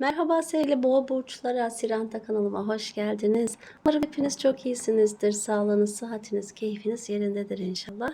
Merhaba sevgili boğa burçları Asiranta kanalıma hoş geldiniz. Umarım hepiniz çok iyisinizdir. Sağlığınız, sıhhatiniz, keyfiniz yerindedir inşallah.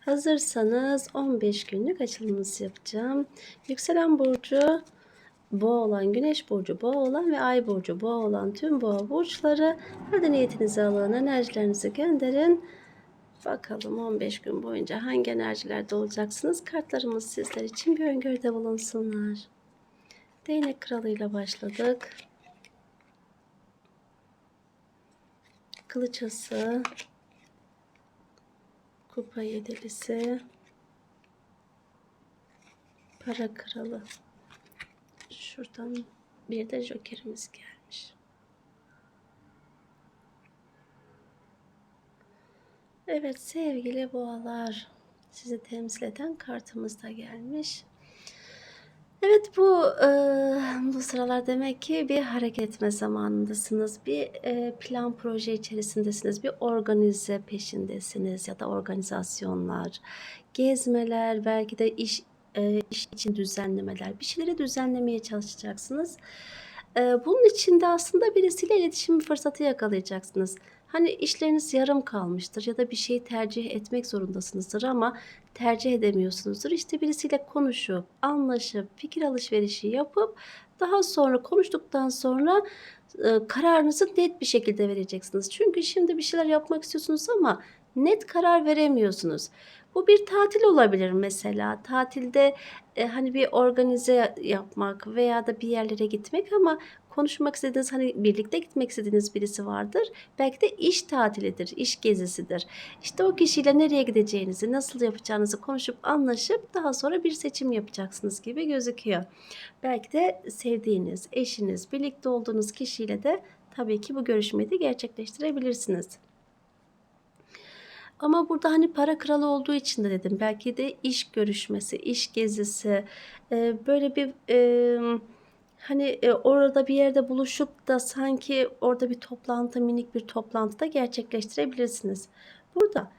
Hazırsanız 15 günlük açılımımızı yapacağım. Yükselen burcu boğa olan, güneş burcu boğa olan ve ay burcu boğa olan tüm boğa burçları hadi niyetinizi alın, enerjilerinizi gönderin. Bakalım 15 gün boyunca hangi enerjilerde olacaksınız? Kartlarımız sizler için bir öngörüde bulunsunlar. Değnek kralıyla başladık. Kılıç ası, kupa yedilisi, para kralı. Şuradan bir de jokerimiz gelmiş. Evet sevgili boğalar, sizi temsil eden kartımız da gelmiş. Evet bu e, bu sıralar demek ki bir hareket etme zamanındasınız. Bir e, plan proje içerisindesiniz. Bir organize peşindesiniz ya da organizasyonlar, gezmeler, belki de iş e, iş için düzenlemeler. Bir şeyleri düzenlemeye çalışacaksınız. E, bunun için de aslında birisiyle iletişim fırsatı yakalayacaksınız. Hani işleriniz yarım kalmıştır ya da bir şeyi tercih etmek zorundasınızdır ama tercih edemiyorsunuzdur. İşte birisiyle konuşup, anlaşıp, fikir alışverişi yapıp daha sonra konuştuktan sonra e, kararınızı net bir şekilde vereceksiniz. Çünkü şimdi bir şeyler yapmak istiyorsunuz ama net karar veremiyorsunuz. Bu bir tatil olabilir mesela. Tatilde e, hani bir organize yapmak veya da bir yerlere gitmek ama konuşmak istediğiniz hani birlikte gitmek istediğiniz birisi vardır. Belki de iş tatilidir, iş gezisidir. İşte o kişiyle nereye gideceğinizi, nasıl yapacağınızı konuşup anlaşıp daha sonra bir seçim yapacaksınız gibi gözüküyor. Belki de sevdiğiniz, eşiniz, birlikte olduğunuz kişiyle de tabii ki bu görüşmeyi de gerçekleştirebilirsiniz. Ama burada hani para kralı olduğu için de dedim. Belki de iş görüşmesi, iş gezisi, e, böyle bir e, hani e, orada bir yerde buluşup da sanki orada bir toplantı, minik bir toplantı da gerçekleştirebilirsiniz. Burada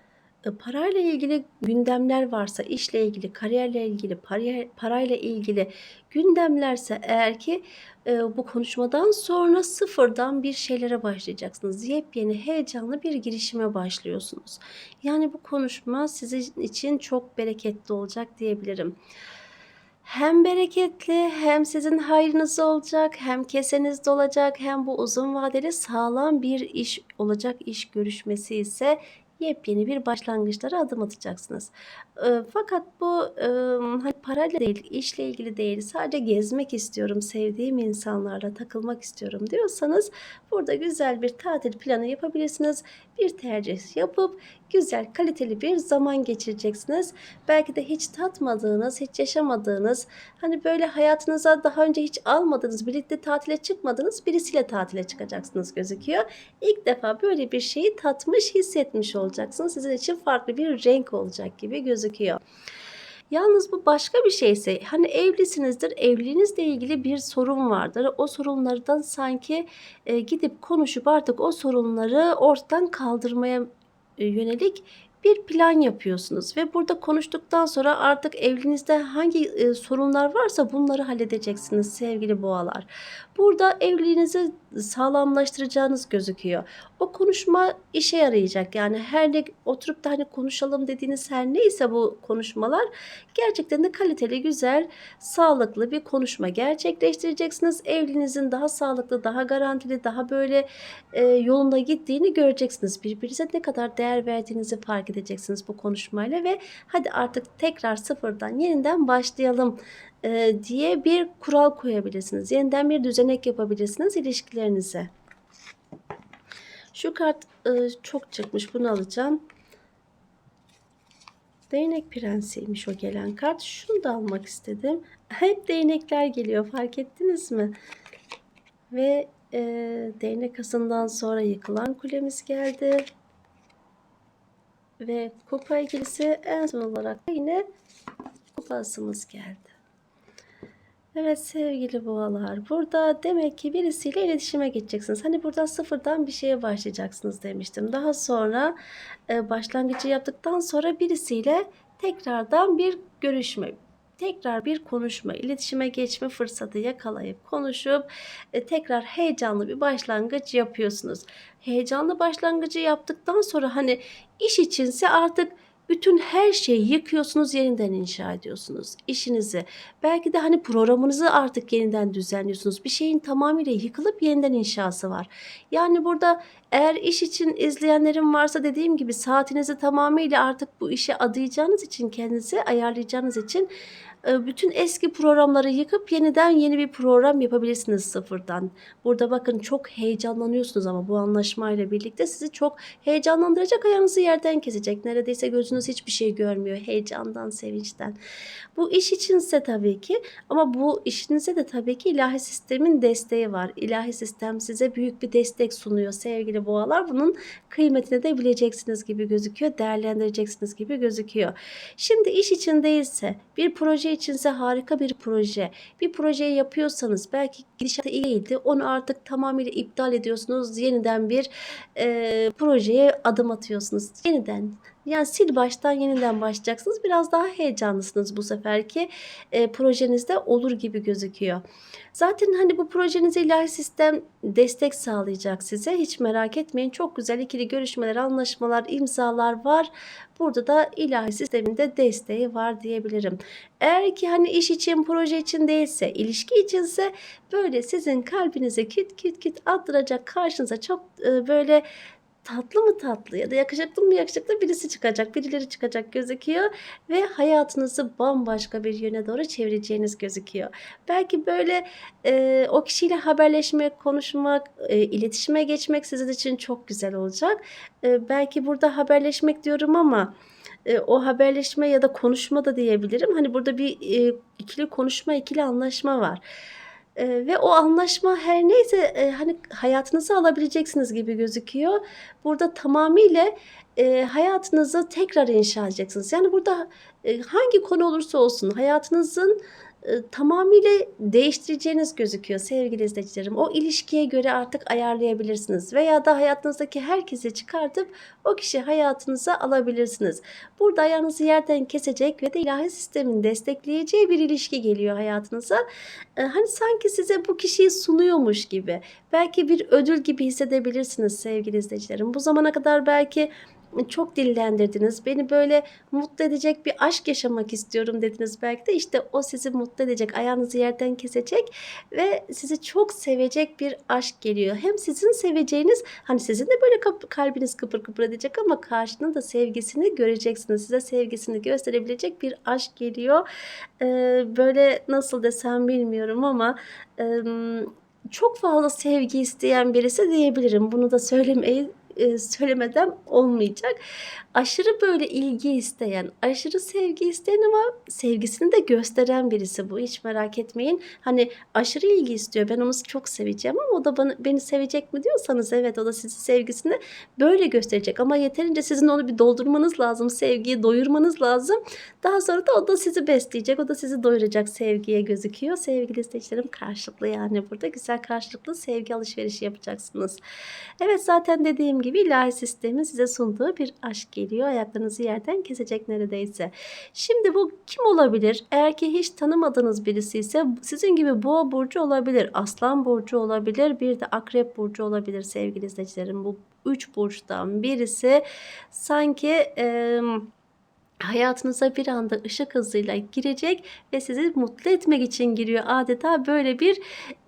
parayla ilgili gündemler varsa, işle ilgili, kariyerle ilgili, para, parayla ilgili gündemlerse eğer ki e, bu konuşmadan sonra sıfırdan bir şeylere başlayacaksınız. Yepyeni, heyecanlı bir girişime başlıyorsunuz. Yani bu konuşma sizin için çok bereketli olacak diyebilirim. Hem bereketli hem sizin hayrınız olacak hem keseniz dolacak hem bu uzun vadeli sağlam bir iş olacak iş görüşmesi ise yepyeni bir başlangıçlara adım atacaksınız. E, fakat bu e, hani parayla değil, işle ilgili değil, sadece gezmek istiyorum, sevdiğim insanlarla takılmak istiyorum diyorsanız burada güzel bir tatil planı yapabilirsiniz. Bir tercih yapıp güzel, kaliteli bir zaman geçireceksiniz. Belki de hiç tatmadığınız, hiç yaşamadığınız, hani böyle hayatınıza daha önce hiç almadığınız, birlikte tatile çıkmadığınız birisiyle tatile çıkacaksınız gözüküyor. İlk defa böyle bir şeyi tatmış, hissetmiş olacaksınız. Sizin için farklı bir renk olacak gibi gözüküyor. Yalnız bu başka bir şeyse hani evlisinizdir evliliğinizle ilgili bir sorun vardır. O sorunlardan sanki e, gidip konuşup artık o sorunları ortadan kaldırmaya e, yönelik bir plan yapıyorsunuz ve burada konuştuktan sonra artık evliliğinizde hangi e, sorunlar varsa bunları halledeceksiniz sevgili boğalar. Burada evliliğinizi sağlamlaştıracağınız gözüküyor. O konuşma işe yarayacak. Yani her ne oturup da hani konuşalım dediğiniz her neyse bu konuşmalar gerçekten de kaliteli, güzel, sağlıklı bir konuşma gerçekleştireceksiniz. Evliliğinizin daha sağlıklı, daha garantili, daha böyle e, yolunda gittiğini göreceksiniz. Birbirinize ne kadar değer verdiğinizi fark edeceksiniz bu konuşmayla ve hadi artık tekrar sıfırdan yeniden başlayalım e, diye bir kural koyabilirsiniz. Yeniden bir düzenek yapabilirsiniz ilişkilerinize. Şu kart e, çok çıkmış. Bunu alacağım. Değnek prensiymiş o gelen kart. Şunu da almak istedim. Hep değnekler geliyor. Fark ettiniz mi? Ve e, değnek asından sonra yıkılan kulemiz geldi. Ve kupa ikilisi en son olarak yine kupa asımız geldi. Evet sevgili boğalar burada demek ki birisiyle iletişime geçeceksiniz. Hani burada sıfırdan bir şeye başlayacaksınız demiştim. Daha sonra e, başlangıcı yaptıktan sonra birisiyle tekrardan bir görüşme tekrar bir konuşma, iletişime geçme fırsatı yakalayıp konuşup e, tekrar heyecanlı bir başlangıç yapıyorsunuz. Heyecanlı başlangıcı yaptıktan sonra hani iş içinse artık bütün her şeyi yıkıyorsunuz, yeniden inşa ediyorsunuz işinizi. Belki de hani programınızı artık yeniden düzenliyorsunuz. Bir şeyin tamamıyla yıkılıp yeniden inşası var. Yani burada eğer iş için izleyenlerim varsa dediğim gibi saatinizi tamamıyla artık bu işe adayacağınız için kendinizi ayarlayacağınız için bütün eski programları yıkıp yeniden yeni bir program yapabilirsiniz sıfırdan. Burada bakın çok heyecanlanıyorsunuz ama bu anlaşmayla birlikte sizi çok heyecanlandıracak ayağınızı yerden kesecek. Neredeyse gözünüz hiçbir şey görmüyor heyecandan, sevinçten. Bu iş içinse tabii ki ama bu işinize de tabii ki ilahi sistemin desteği var. İlahi sistem size büyük bir destek sunuyor sevgili boğalar. Bunun kıymetini de bileceksiniz gibi gözüküyor, değerlendireceksiniz gibi gözüküyor. Şimdi iş için değilse, bir proje içinse harika bir proje. Bir projeyi yapıyorsanız belki gidişatı iyiydi. Onu artık tamamıyla iptal ediyorsunuz. Yeniden bir e, projeye adım atıyorsunuz. Yeniden yani sil baştan yeniden başlayacaksınız. Biraz daha heyecanlısınız bu seferki e, projenizde olur gibi gözüküyor. Zaten hani bu projenize ilahi sistem destek sağlayacak size. Hiç merak etmeyin. Çok güzel ikili görüşmeler, anlaşmalar, imzalar var. Burada da ilahi sistemin de desteği var diyebilirim. Eğer ki hani iş için, proje için değilse, ilişki içinse böyle sizin kalbinize küt küt küt attıracak karşınıza çok e, böyle tatlı mı tatlı ya da yakışıklı mı yakışıklı birisi çıkacak, birileri çıkacak gözüküyor ve hayatınızı bambaşka bir yöne doğru çevireceğiniz gözüküyor. Belki böyle e, o kişiyle haberleşmek, konuşmak, e, iletişime geçmek sizin için çok güzel olacak. E, belki burada haberleşmek diyorum ama e, o haberleşme ya da konuşma da diyebilirim. Hani burada bir e, ikili konuşma, ikili anlaşma var. Eee, ve o anlaşma her neyse, eee, hani, hayatınıza alabileceksiniz gibi gözüküyor. Burada tamamıyla, eee, hayatınızı tekrar inşa edeceksiniz. Yani burada, eee, hangi konu olursa olsun hayatınızın, tamamıyla değiştireceğiniz gözüküyor sevgili izleyicilerim. O ilişkiye göre artık ayarlayabilirsiniz veya da hayatınızdaki herkesi çıkartıp o kişi hayatınıza alabilirsiniz. Burada ayağınızı yerden kesecek ve de ilahi sistemin destekleyeceği bir ilişki geliyor hayatınıza. Eee, hani sanki size bu kişiyi sunuyormuş gibi. Belki bir ödül gibi hissedebilirsiniz sevgili izleyicilerim. Bu zamana kadar belki çok dillendirdiniz. Beni böyle mutlu edecek bir aşk yaşamak istiyorum dediniz belki de. İşte o sizi mutlu edecek, ayağınızı yerden kesecek ve sizi çok sevecek bir aşk geliyor. Hem sizin seveceğiniz, hani sizin de böyle kalbiniz kıpır kıpır edecek ama karşının da sevgisini göreceksiniz. Size sevgisini gösterebilecek bir aşk geliyor. Ee, böyle nasıl desem bilmiyorum ama em, çok fazla sevgi isteyen birisi diyebilirim. Bunu da söylemeyi söylemeden olmayacak. Aşırı böyle ilgi isteyen, aşırı sevgi isteyen ama sevgisini de gösteren birisi bu. Hiç merak etmeyin. Hani aşırı ilgi istiyor. Ben onu çok seveceğim ama o da bana, beni sevecek mi diyorsanız evet o da sizi sevgisini böyle gösterecek. Ama yeterince sizin onu bir doldurmanız lazım. Sevgiyi doyurmanız lazım. Daha sonra da o da sizi besleyecek. O da sizi doyuracak sevgiye gözüküyor. Sevgili izleyicilerim karşılıklı yani burada güzel karşılıklı sevgi alışverişi yapacaksınız. Evet zaten dediğim gibi ilahi sistemin size sunduğu bir aşk geliyor. Ayaklarınızı yerden kesecek neredeyse. Şimdi bu kim olabilir? Eğer ki hiç tanımadığınız birisi ise sizin gibi boğa burcu olabilir. Aslan burcu olabilir. Bir de akrep burcu olabilir sevgili izleyicilerim. Bu üç burçtan birisi sanki... Eee hayatınıza bir anda ışık hızıyla girecek ve sizi mutlu etmek için giriyor. Adeta böyle bir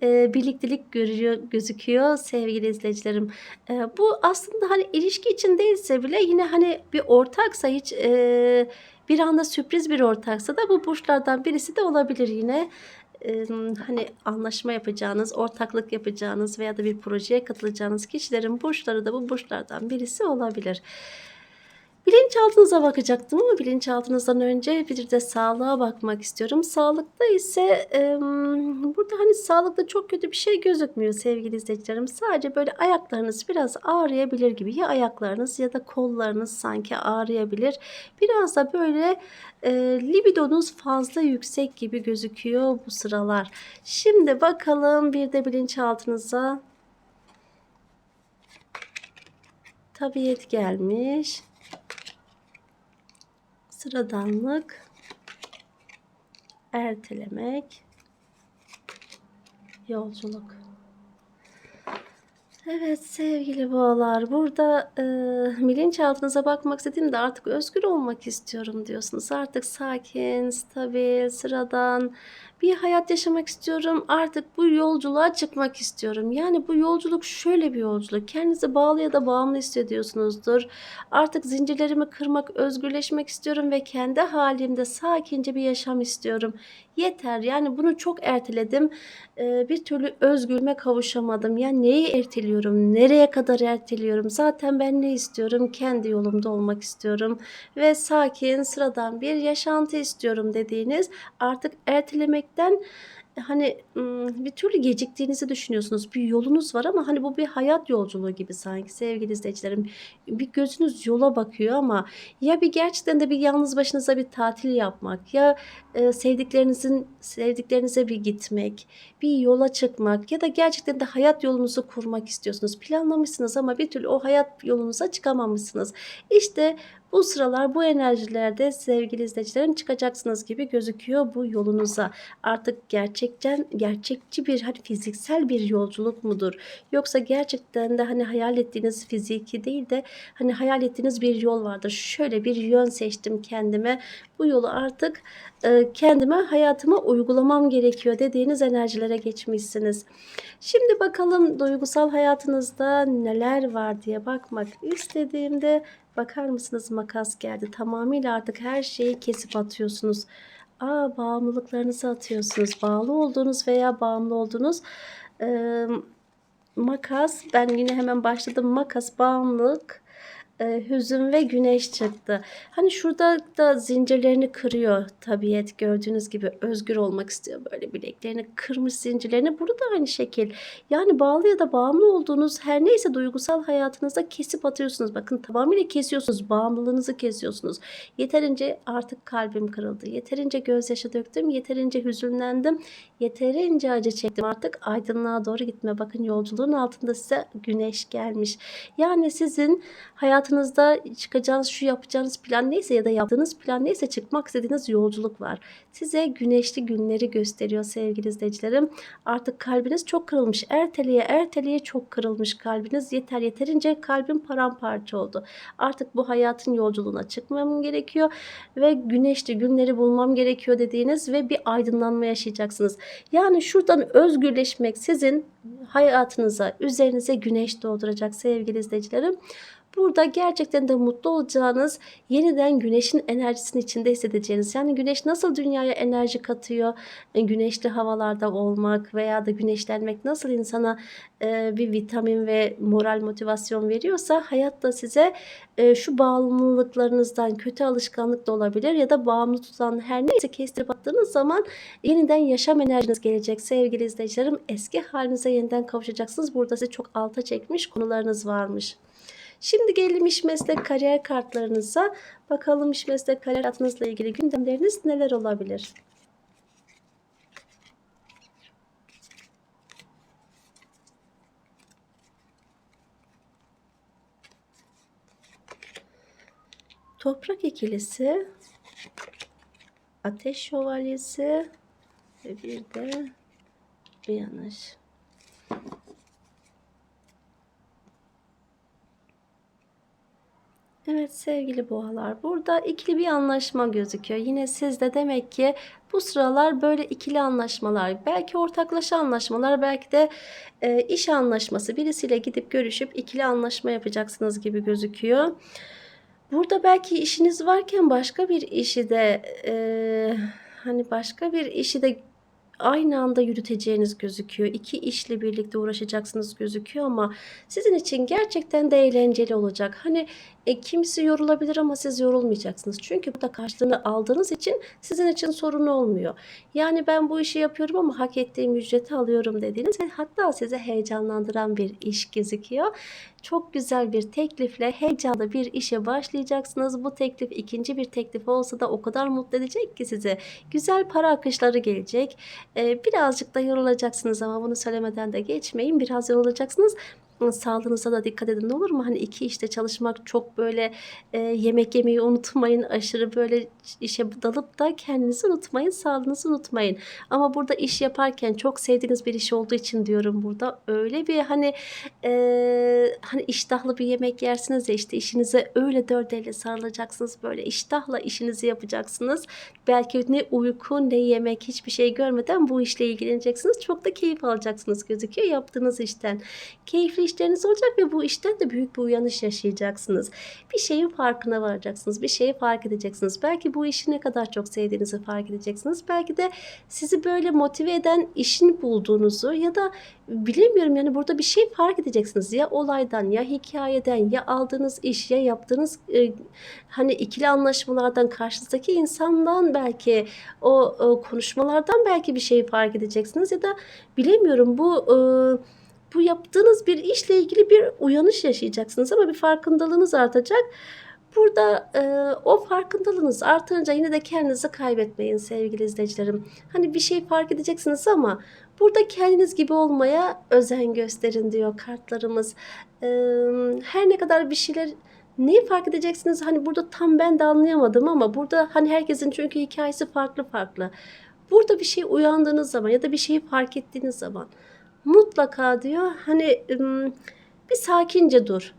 e, birliktelik görüyor, gözüküyor sevgili izleyicilerim. E, bu aslında hani ilişki için değilse bile yine hani bir ortaksa hiç e, bir anda sürpriz bir ortaksa da bu burçlardan birisi de olabilir yine. E, hani anlaşma yapacağınız, ortaklık yapacağınız veya da bir projeye katılacağınız kişilerin burçları da bu burçlardan birisi olabilir. Bilinçaltınıza bakacaktım ama bilinçaltınızdan önce bir de sağlığa bakmak istiyorum. Sağlıkta ise em, burada hani sağlıkta çok kötü bir şey gözükmüyor sevgili izleyicilerim. Sadece böyle ayaklarınız biraz ağrıyabilir gibi. Ya ayaklarınız ya da kollarınız sanki ağrıyabilir. Biraz da böyle e, libidonuz fazla yüksek gibi gözüküyor bu sıralar. Şimdi bakalım bir de bilinçaltınıza tabiyet gelmiş sıradanlık ertelemek, yolculuk. Evet sevgili boğalar, burada e, bilinçaltınıza bakmak istediğimde artık özgür olmak istiyorum diyorsunuz. Artık sakin, stabil, sıradan bir hayat yaşamak istiyorum. Artık bu yolculuğa çıkmak istiyorum. Yani bu yolculuk şöyle bir yolculuk. Kendinizi bağlı ya da bağımlı hissediyorsunuzdur. Artık zincirlerimi kırmak, özgürleşmek istiyorum ve kendi halimde sakince bir yaşam istiyorum. Yeter. Yani bunu çok erteledim. Ee, bir türlü özgürlüğüme kavuşamadım. Yani neyi erteliyorum? Nereye kadar erteliyorum? Zaten ben ne istiyorum? Kendi yolumda olmak istiyorum ve sakin, sıradan bir yaşantı istiyorum dediğiniz artık ertelemekten hani ım, bir türlü geciktiğinizi düşünüyorsunuz. Bir yolunuz var ama hani bu bir hayat yolculuğu gibi sanki sevgili izleyicilerim. Bir gözünüz yola bakıyor ama ya bir gerçekten de bir yalnız başınıza bir tatil yapmak ya e, sevdiklerinizin sevdiklerinize bir gitmek, bir yola çıkmak ya da gerçekten de hayat yolunuzu kurmak istiyorsunuz. Planlamışsınız ama bir türlü o hayat yolunuza çıkamamışsınız. İşte bu sıralar bu enerjilerde sevgili izleyicilerim çıkacaksınız gibi gözüküyor bu yolunuza. Artık gerçekten gerçekçi bir hani fiziksel bir yolculuk mudur? Yoksa gerçekten de hani hayal ettiğiniz fiziki değil de hani hayal ettiğiniz bir yol vardır. Şöyle bir yön seçtim kendime. Bu yolu artık e, kendime hayatıma uygulamam gerekiyor dediğiniz enerjilere geçmişsiniz. Şimdi bakalım duygusal hayatınızda neler var diye bakmak istediğimde bakar mısınız makas geldi. Tamamıyla artık her şeyi kesip atıyorsunuz. Aa, bağımlılıklarınızı atıyorsunuz. Bağlı olduğunuz veya bağımlı olduğunuz e, makas. Ben yine hemen başladım. Makas, bağımlılık, e, hüzün ve güneş çıktı. Hani şurada da zincirlerini kırıyor tabiat gördüğünüz gibi özgür olmak istiyor böyle bileklerini kırmış zincirlerini. Burada da aynı şekil. Yani bağlı ya da bağımlı olduğunuz her neyse duygusal hayatınızda kesip atıyorsunuz. Bakın tamamıyla kesiyorsunuz. Bağımlılığınızı kesiyorsunuz. Yeterince artık kalbim kırıldı. Yeterince gözyaşı döktüm. Yeterince hüzünlendim. Yeterince acı çektim. Artık aydınlığa doğru gitme. Bakın yolculuğun altında size güneş gelmiş. Yani sizin hayat hayatınızda çıkacağınız, şu yapacağınız plan neyse ya da yaptığınız plan neyse çıkmak istediğiniz yolculuk var. Size güneşli günleri gösteriyor sevgili izleyicilerim. Artık kalbiniz çok kırılmış. Erteleye erteleye çok kırılmış kalbiniz. Yeter yeterince kalbim paramparça oldu. Artık bu hayatın yolculuğuna çıkmam gerekiyor ve güneşli günleri bulmam gerekiyor dediğiniz ve bir aydınlanma yaşayacaksınız. Yani şuradan özgürleşmek sizin hayatınıza, üzerinize güneş doğduracak sevgili izleyicilerim. Burada gerçekten de mutlu olacağınız, yeniden güneşin enerjisini içinde hissedeceğiniz. Yani güneş nasıl dünyaya enerji katıyor? E, güneşli havalarda olmak veya da güneşlenmek nasıl insana e, bir vitamin ve moral motivasyon veriyorsa hayat da size e, şu bağımlılıklarınızdan kötü alışkanlık da olabilir ya da bağımlı tutan her neyse kestirip attığınız zaman yeniden yaşam enerjiniz gelecek sevgili izleyicilerim. Eski halinize yeniden kavuşacaksınız. Burada size çok alta çekmiş konularınız varmış. Şimdi gelelim iş meslek kariyer kartlarınıza. Bakalım iş meslek kariyer hayatınızla ilgili gündemleriniz neler olabilir? Toprak ikilisi, ateş şövalyesi ve bir de uyanış. Evet sevgili boğalar burada ikili bir anlaşma gözüküyor. Yine sizde demek ki bu sıralar böyle ikili anlaşmalar belki ortaklaşa anlaşmalar belki de e, iş anlaşması birisiyle gidip görüşüp ikili anlaşma yapacaksınız gibi gözüküyor. Burada belki işiniz varken başka bir işi de e, hani başka bir işi de aynı anda yürüteceğiniz gözüküyor. İki işle birlikte uğraşacaksınız gözüküyor ama sizin için gerçekten de eğlenceli olacak. Hani e, kimisi yorulabilir ama siz yorulmayacaksınız. Çünkü burada karşılığını aldığınız için sizin için sorun olmuyor. Yani ben bu işi yapıyorum ama hak ettiğim ücreti alıyorum dediğiniz ve hatta sizi heyecanlandıran bir iş gözüküyor. Çok güzel bir teklifle heyecanlı bir işe başlayacaksınız. Bu teklif ikinci bir teklif olsa da o kadar mutlu edecek ki sizi. Güzel para akışları gelecek. Ee, birazcık da yorulacaksınız ama bunu söylemeden de geçmeyin. Biraz yorulacaksınız. Sağlığınıza da dikkat edin olur mu? Hani 2 işte çalışmak çok böyle, eee, yemek yemeyi unutmayın. Aşırı böyle işe dalıp da kendinizi unutmayın, sağlığınızı unutmayın. Ama burada iş yaparken çok sevdiğiniz bir iş olduğu için diyorum burada. Öyle bir hani, eee, hani iştahlı bir yemek yersiniz ya, işte işinize öyle dört elle sarılacaksınız. Böyle iştahla işinizi yapacaksınız. Belki ne uyku ne yemek hiçbir şey görmeden bu işle ilgileneceksiniz. Çok da keyif alacaksınız gözüküyor yaptığınız işten. Keyifli işleriniz olacak ve bu işten de büyük bir uyanış yaşayacaksınız. Bir şeyin farkına varacaksınız. Bir şeyi fark edeceksiniz. Belki bu işi ne kadar çok sevdiğinizi fark edeceksiniz. Belki de sizi böyle motive eden işini bulduğunuzu ya da bilemiyorum yani burada bir şey fark edeceksiniz. Ya olaydan ya hikâyeden ya aldığınız iş ya yaptığınız, eee, hani ikili anlaşmalardan karşınızdaki insandan belki o, o konuşmalardan belki bir şey fark edeceksiniz ya da bilemiyorum bu, ııı, bu yaptığınız bir işle ilgili bir uyanış yaşayacaksınız ama bir farkındalığınız artacak. Burada, eee, o farkındalığınız artınca yine de kendinizi kaybetmeyin sevgili izleyicilerim. Hani bir şey fark edeceksiniz ama burada kendiniz gibi olmaya özen gösterin diyor kartlarımız. Emm, her ne kadar bir şeyler neyi fark edeceksiniz? Hani burada tam ben de anlayamadım ama burada hani herkesin çünkü hikâyesi farklı farklı. Burada bir şey uyandığınız zaman ya da bir şeyi fark ettiğiniz zaman mutlaka diyor hani, bir sakince dur.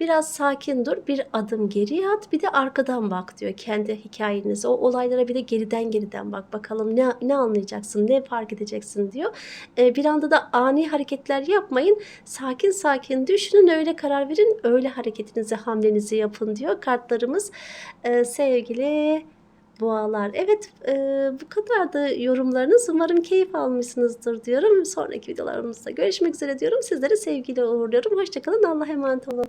Biraz sakin dur, bir adım geriye at, bir de arkadan bak diyor kendi hikâyenize. O olaylara bir de geriden geriden bak bakalım ne ne anlayacaksın, ne fark edeceksin diyor. Eee, bir anda da ani hareketler yapmayın. Sakin sakin düşünün, öyle karar verin, öyle hareketinizi, hamlenizi yapın diyor kartlarımız. Eee, sevgili boğalar. Evet, eee, bu kadardı yorumlarınız. Umarım keyif almışsınızdır diyorum. Sonraki videolarımızda görüşmek üzere diyorum. Sizleri sevgiyle uğurluyorum. Hoşça kalın. Allah'a emanet olun.